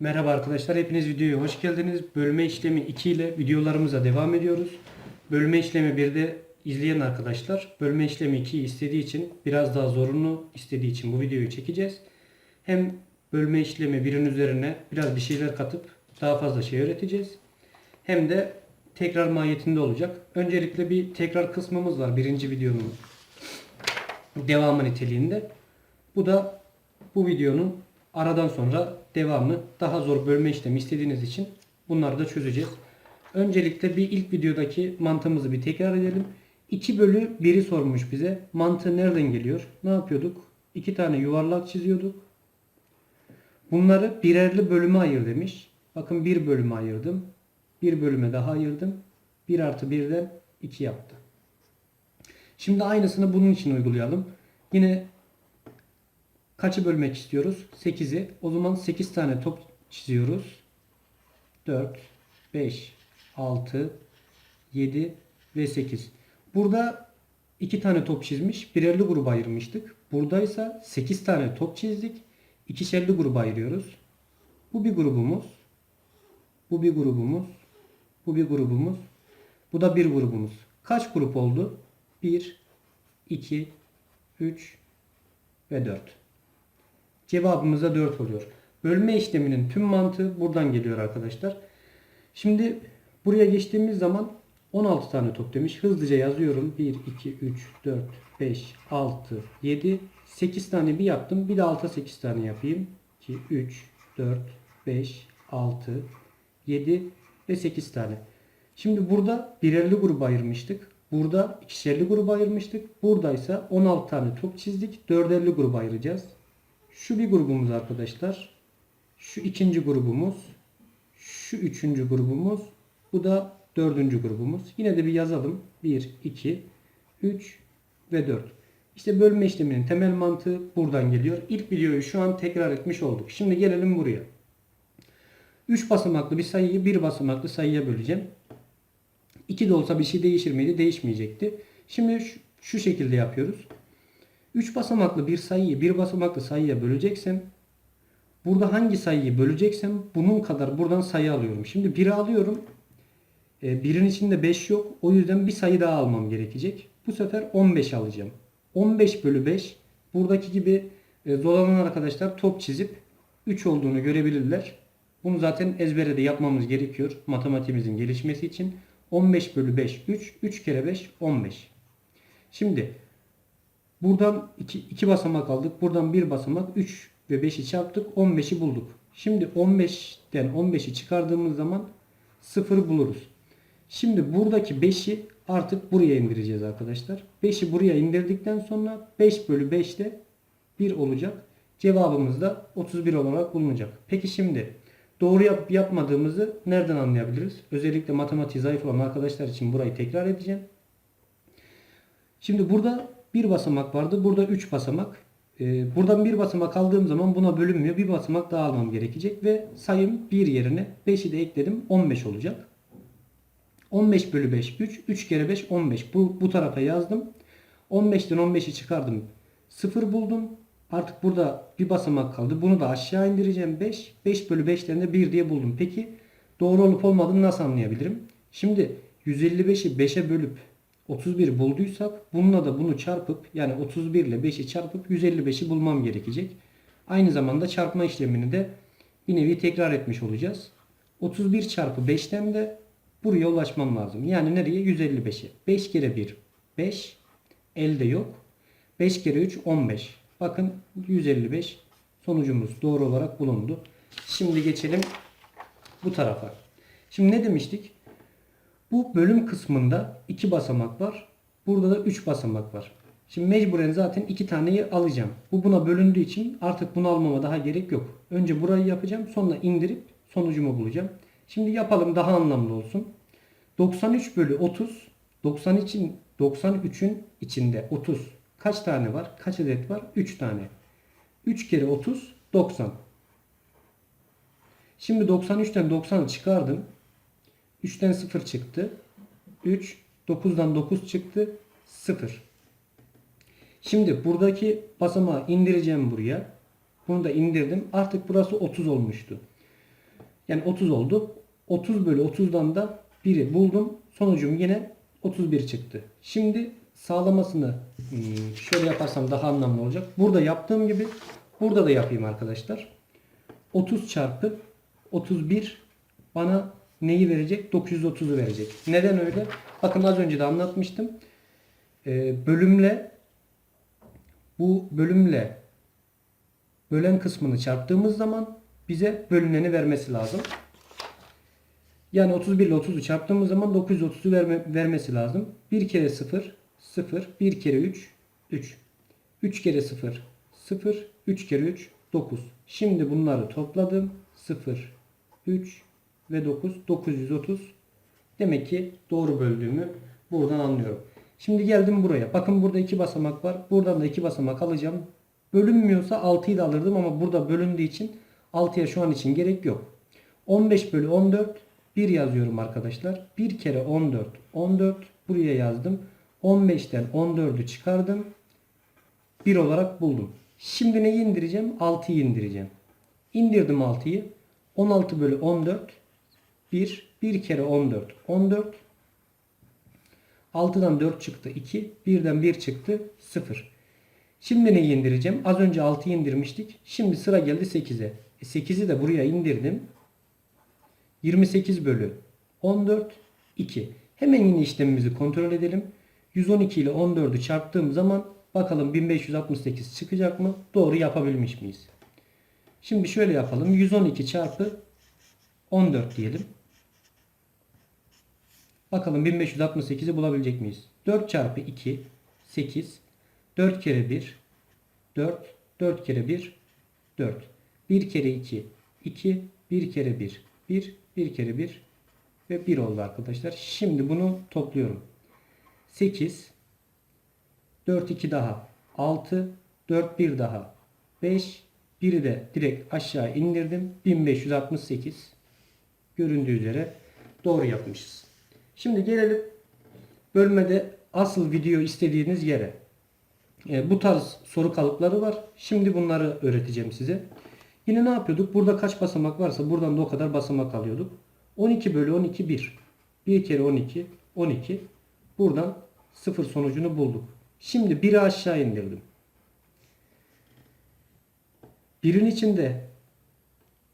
Merhaba arkadaşlar, hepiniz videoya hoş geldiniz. Bölme işlemi 2 ile videolarımıza devam ediyoruz. Bölme işlemi 1'de izleyen arkadaşlar, bölme işlemi 2'yi istediği için, biraz daha zorunu istediği için bu videoyu çekeceğiz. Hem bölme işlemi 1'in üzerine biraz bir şeyler katıp daha fazla şey öğreteceğiz. Hem de tekrar mahiyetinde olacak. Öncelikle bir tekrar kısmımız var birinci videonun devamı niteliğinde. Bu da bu videonun aradan sonra devamı daha zor bölme işlemi istediğiniz için bunları da çözeceğiz. Öncelikle bir ilk videodaki mantığımızı bir tekrar edelim. 2 bölü 1'i sormuş bize. Mantığı nereden geliyor? Ne yapıyorduk? 2 tane yuvarlak çiziyorduk. Bunları birerli bölüme ayır demiş. Bakın bir bölüme ayırdım. Bir bölüme daha ayırdım. 1 artı 1'den 2 yaptı. Şimdi aynısını bunun için uygulayalım. Yine kaçı bölmek istiyoruz? 8'i. O zaman 8 tane top çiziyoruz. 4, 5, 6, 7 ve 8. Burada 2 tane top çizmiş. Birerli gruba ayırmıştık. Buradaysa 8 tane top çizdik. İkişerli gruba ayırıyoruz. Bu bir grubumuz. Bu bir grubumuz. Bu bir grubumuz. Bu da bir grubumuz. Kaç grup oldu? 1, 2, 3 ve 4. Cevabımız da 4 oluyor. Bölme işleminin tüm mantığı buradan geliyor arkadaşlar. Şimdi buraya geçtiğimiz zaman 16 tane top demiş. Hızlıca yazıyorum. 1, 2, 3, 4, 5, 6, 7, 8 tane bir yaptım. Bir de alta 8 tane yapayım. 2, 3, 4, 5, 6, 7 ve 8 tane. Şimdi burada birerli gruba ayırmıştık. Burada ikişerli gruba ayırmıştık. Buradaysa 16 tane top çizdik. Dörderli gruba ayıracağız. Şu bir grubumuz arkadaşlar. Şu ikinci grubumuz. Şu üçüncü grubumuz. Bu da dördüncü grubumuz. Yine de bir yazalım. 1, 2, 3 ve 4. İşte bölme işleminin temel mantığı buradan geliyor. İlk videoyu şu an tekrar etmiş olduk. Şimdi gelelim buraya. 3 basamaklı bir sayıyı bir basamaklı sayıya böleceğim. 2 de olsa bir şey değişir miydi? Değişmeyecekti. Şimdi şu şekilde yapıyoruz. 3 basamaklı bir sayıyı bir basamaklı sayıya böleceksem burada hangi sayıyı böleceksem bunun kadar buradan sayı alıyorum. Şimdi 1'i alıyorum. 1'in içinde 5 yok. O yüzden bir sayı daha almam gerekecek. Bu sefer 15 alacağım. 15 bölü 5 buradaki gibi e, zorlanan arkadaşlar top çizip 3 olduğunu görebilirler. Bunu zaten ezbere de yapmamız gerekiyor matematiğimizin gelişmesi için. 15 bölü 5 3. 3 kere 5 15. Şimdi buradan 2, 2 basamak aldık. Buradan 1 basamak 3 ve 5'i çarptık. 15'i bulduk. Şimdi 15'ten 15'i çıkardığımız zaman 0 buluruz. Şimdi buradaki 5'i artık buraya indireceğiz arkadaşlar. 5'i buraya indirdikten sonra 5 bölü 5 de 1 olacak. Cevabımız da 31 olarak bulunacak. Peki şimdi doğru yap yapmadığımızı nereden anlayabiliriz? Özellikle matematiği zayıf olan arkadaşlar için burayı tekrar edeceğim. Şimdi burada bir basamak vardı. Burada 3 basamak. Ee, buradan bir basamak aldığım zaman buna bölünmüyor. Bir basamak daha almam gerekecek ve sayım 1 yerine 5'i de ekledim. 15 olacak. 15 bölü 5 3. 3 kere 5 15. Bu, bu tarafa yazdım. 15'ten 15'i çıkardım. 0 buldum. Artık burada bir basamak kaldı. Bunu da aşağı indireceğim. 5. 5 bölü 5'ten de 1 diye buldum. Peki doğru olup olmadığını nasıl anlayabilirim? Şimdi 155'i 5'e bölüp 31 bulduysak bununla da bunu çarpıp yani 31 ile 5'i çarpıp 155'i bulmam gerekecek. Aynı zamanda çarpma işlemini de bir nevi tekrar etmiş olacağız. 31 çarpı 5'ten de buraya ulaşmam lazım. Yani nereye? 155'e. 5 kere 1 5 elde yok. 5 kere 3 15. Bakın 155 sonucumuz doğru olarak bulundu. Şimdi geçelim bu tarafa. Şimdi ne demiştik? Bu bölüm kısmında 2 basamak var. Burada da 3 basamak var. Şimdi mecburen zaten 2 taneyi alacağım. Bu buna bölündüğü için artık bunu almama daha gerek yok. Önce burayı yapacağım. Sonra indirip sonucumu bulacağım. Şimdi yapalım daha anlamlı olsun. 93 bölü 30 90 için 93'ün içinde 30 kaç tane var? Kaç adet var? 3 tane. 3 kere 30 90. Şimdi 93'ten 90'ı çıkardım. 3'ten 0 çıktı. 3 9'dan 9 çıktı. 0. Şimdi buradaki basamağı indireceğim buraya. Bunu da indirdim. Artık burası 30 olmuştu. Yani 30 oldu. 30 bölü 30'dan da 1'i buldum. Sonucum yine 31 çıktı. Şimdi sağlamasını hmm, şöyle yaparsam daha anlamlı olacak. Burada yaptığım gibi burada da yapayım arkadaşlar. 30 çarpı 31 bana neyi verecek? 930'u verecek. Neden öyle? Bakın az önce de anlatmıştım. Ee, bölümle bu bölümle bölen kısmını çarptığımız zaman bize bölüneni vermesi lazım. Yani 31 ile 30'u çarptığımız zaman 930'u verme, vermesi lazım. 1 kere 0 0 1 kere 3 3 3 kere 0 0 3 kere 3 9. Şimdi bunları topladım. 0 3 ve 9 930. Demek ki doğru böldüğümü buradan anlıyorum. Şimdi geldim buraya. Bakın burada iki basamak var. Buradan da iki basamak alacağım. Bölünmüyorsa 6'yı da alırdım ama burada bölündüğü için 6'ya şu an için gerek yok. 15 bölü 14 1 yazıyorum arkadaşlar. 1 kere 14 14 buraya yazdım. 15'ten 14'ü çıkardım. 1 olarak buldum. Şimdi neyi indireceğim? 6'yı indireceğim. İndirdim 6'yı. 16 bölü 14 1 1 kere 14 14 6'dan 4 çıktı 2 1'den 1 çıktı 0. Şimdi neyi indireceğim? Az önce 6'yı indirmiştik. Şimdi sıra geldi 8'e. E 8'i de buraya indirdim. 28 bölü 14 2. Hemen yine işlemimizi kontrol edelim. 112 ile 14'ü çarptığım zaman bakalım 1568 çıkacak mı? Doğru yapabilmiş miyiz? Şimdi şöyle yapalım. 112 çarpı 14 diyelim. Bakalım 1568'i bulabilecek miyiz? 4 çarpı 2 8 4 kere 1 4 4 kere 1 4 1 kere 2 2 1 kere 1 1 1 kere 1 ve 1 oldu arkadaşlar. Şimdi bunu topluyorum. 8 4 2 daha 6 4 1 daha 5 1'i de direkt aşağı indirdim. 1568 göründüğü üzere doğru yapmışız. Şimdi gelelim bölmede asıl video istediğiniz yere. E, bu tarz soru kalıpları var. Şimdi bunları öğreteceğim size. Yine ne yapıyorduk? Burada kaç basamak varsa buradan da o kadar basamak alıyorduk. 12 bölü 12 1. 1 kere 12 12. Buradan 0 sonucunu bulduk. Şimdi 1'i aşağı indirdim. 1'in içinde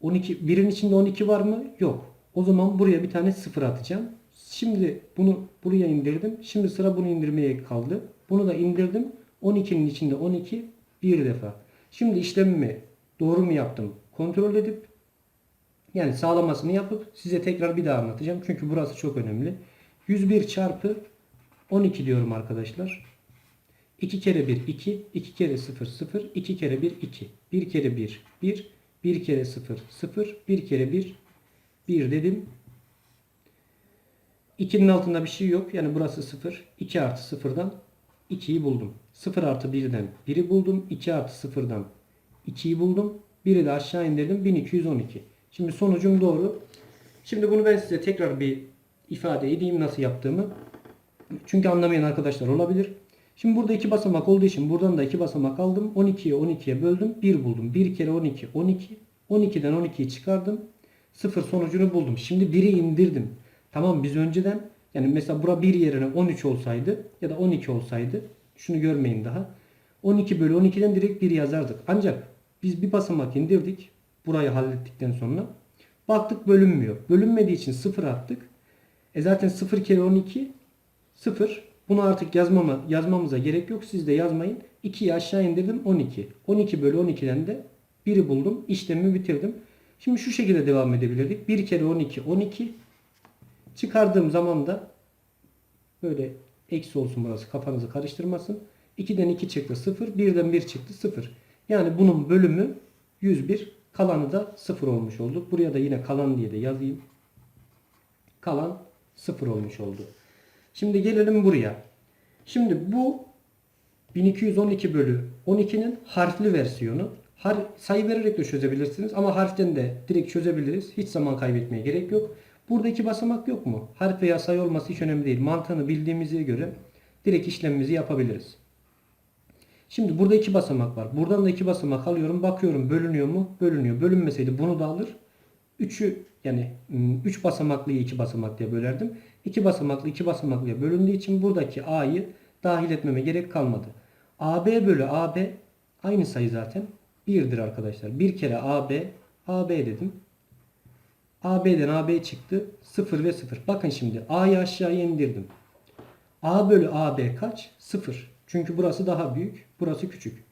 12 1'in içinde 12 var mı? Yok. O zaman buraya bir tane 0 atacağım. Şimdi bunu buraya indirdim. Şimdi sıra bunu indirmeye kaldı. Bunu da indirdim. 12'nin içinde 12 bir defa. Şimdi işlemimi doğru mu yaptım kontrol edip yani sağlamasını yapıp size tekrar bir daha anlatacağım. Çünkü burası çok önemli. 101 çarpı 12 diyorum arkadaşlar. 2 kere 1 2, 2 kere 0 0, 2 kere 1 2, 1 kere 1 1, 1 kere 0 0, 1 kere 1 1 dedim. 2'nin altında bir şey yok. Yani burası 0. 2 artı 0'dan 2'yi buldum. 0 artı 1'den 1'i buldum. 2 artı 0'dan 2'yi buldum. 1'i de aşağı indirdim. 1212. Şimdi sonucum doğru. Şimdi bunu ben size tekrar bir ifade edeyim nasıl yaptığımı. Çünkü anlamayan arkadaşlar olabilir. Şimdi burada iki basamak olduğu için buradan da iki basamak aldım. 12'ye 12'ye böldüm. 1 buldum. 1 kere 12 12. 12'den 12'yi çıkardım. 0 sonucunu buldum. Şimdi 1'i indirdim. Tamam biz önceden yani mesela bura 1 yerine 13 olsaydı ya da 12 olsaydı şunu görmeyin daha. 12 bölü 12'den direkt 1 yazardık. Ancak biz bir basamak indirdik. Burayı hallettikten sonra. Baktık bölünmüyor. Bölünmediği için 0 attık. E zaten 0 kere 12 0. Bunu artık yazmama, yazmamıza gerek yok. Siz de yazmayın. 2'yi aşağı indirdim 12. 12 bölü 12'den de 1'i buldum. İşlemimi bitirdim. Şimdi şu şekilde devam edebilirdik. 1 kere 12 12. Çıkardığım zaman da böyle eksi olsun burası kafanızı karıştırmasın. 2'den 2 çıktı 0. 1'den 1 çıktı 0. Yani bunun bölümü 101. Kalanı da 0 olmuş oldu. Buraya da yine kalan diye de yazayım. Kalan 0 olmuş oldu. Şimdi gelelim buraya. Şimdi bu 1212 bölü 12'nin harfli versiyonu. Har sayı vererek de çözebilirsiniz ama harften de direkt çözebiliriz. Hiç zaman kaybetmeye gerek yok. Burada iki basamak yok mu? Harf veya sayı olması hiç önemli değil. Mantığını bildiğimize göre direkt işlemimizi yapabiliriz. Şimdi burada iki basamak var. Buradan da iki basamak alıyorum. Bakıyorum bölünüyor mu? Bölünüyor. Bölünmeseydi bunu da alır. 3'ü yani 3 basamaklıyı 2 basamaklıya bölerdim. 2 basamaklı 2 basamaklıya bölündüğü için buradaki a'yı dahil etmeme gerek kalmadı. AB bölü AB aynı sayı zaten 1'dir arkadaşlar. Bir kere AB AB dedim. AB'den AB çıktı. 0 ve 0. Bakın şimdi A'yı aşağıya indirdim. A bölü AB kaç? 0. Çünkü burası daha büyük. Burası küçük.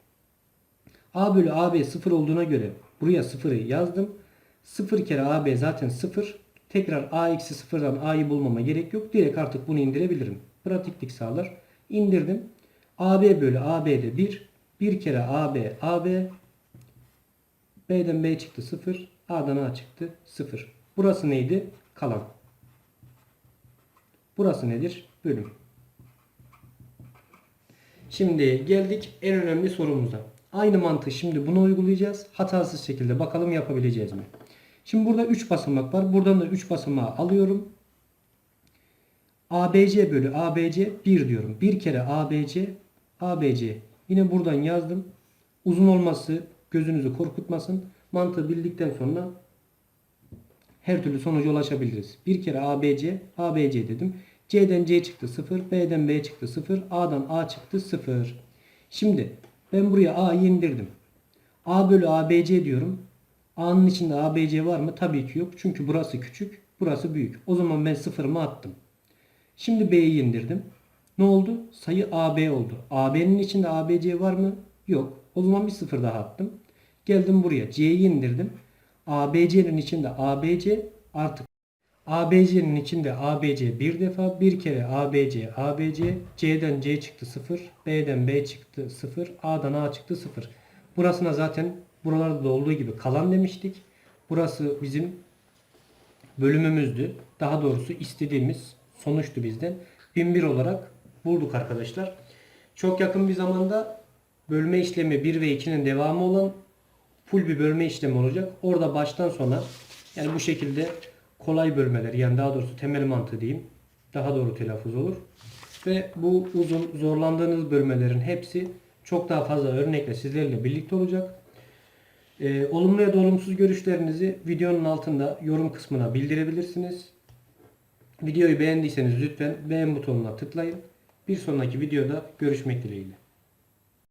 A bölü AB 0 olduğuna göre buraya 0'ı yazdım. 0 kere AB zaten 0. Tekrar A eksi 0'dan A'yı bulmama gerek yok. Direkt artık bunu indirebilirim. Pratiklik sağlar. İndirdim. AB bölü AB'de 1. 1 kere AB AB. B'den B çıktı 0. A'dan A çıktı 0. Burası neydi? Kalan. Burası nedir? Bölüm. Şimdi geldik en önemli sorumuza. Aynı mantığı şimdi bunu uygulayacağız. Hatasız şekilde bakalım yapabileceğiz mi? Şimdi burada 3 basamak var. Buradan da 3 basamağı alıyorum. ABC bölü ABC 1 diyorum. Bir kere ABC ABC. Yine buradan yazdım. Uzun olması gözünüzü korkutmasın. Mantığı bildikten sonra her türlü sonuca ulaşabiliriz. Bir kere ABC, ABC dedim. C'den C çıktı 0, B'den B çıktı 0, A'dan A çıktı 0. Şimdi ben buraya A'yı indirdim. A bölü ABC diyorum. A'nın içinde ABC var mı? Tabii ki yok. Çünkü burası küçük, burası büyük. O zaman ben sıfırımı attım. Şimdi B'yi indirdim. Ne oldu? Sayı AB oldu. AB'nin içinde ABC var mı? Yok. O zaman bir sıfır daha attım. Geldim buraya. C'yi indirdim. ABC'nin içinde ABC artık. ABC'nin içinde ABC bir defa bir kere ABC ABC C'den C çıktı 0 B'den B çıktı 0 A'dan A çıktı 0 burasına zaten buralarda da olduğu gibi kalan demiştik. Burası bizim bölümümüzdü. Daha doğrusu istediğimiz sonuçtu bizden. 1001 olarak bulduk arkadaşlar. Çok yakın bir zamanda bölme işlemi 1 ve 2'nin devamı olan full bir bölme işlemi olacak. Orada baştan sona yani bu şekilde kolay bölmeler yani daha doğrusu temel mantığı diyeyim. Daha doğru telaffuz olur. Ve bu uzun zorlandığınız bölmelerin hepsi çok daha fazla örnekle sizlerle birlikte olacak. Ee, olumlu ya da olumsuz görüşlerinizi videonun altında yorum kısmına bildirebilirsiniz. Videoyu beğendiyseniz lütfen beğen butonuna tıklayın. Bir sonraki videoda görüşmek dileğiyle.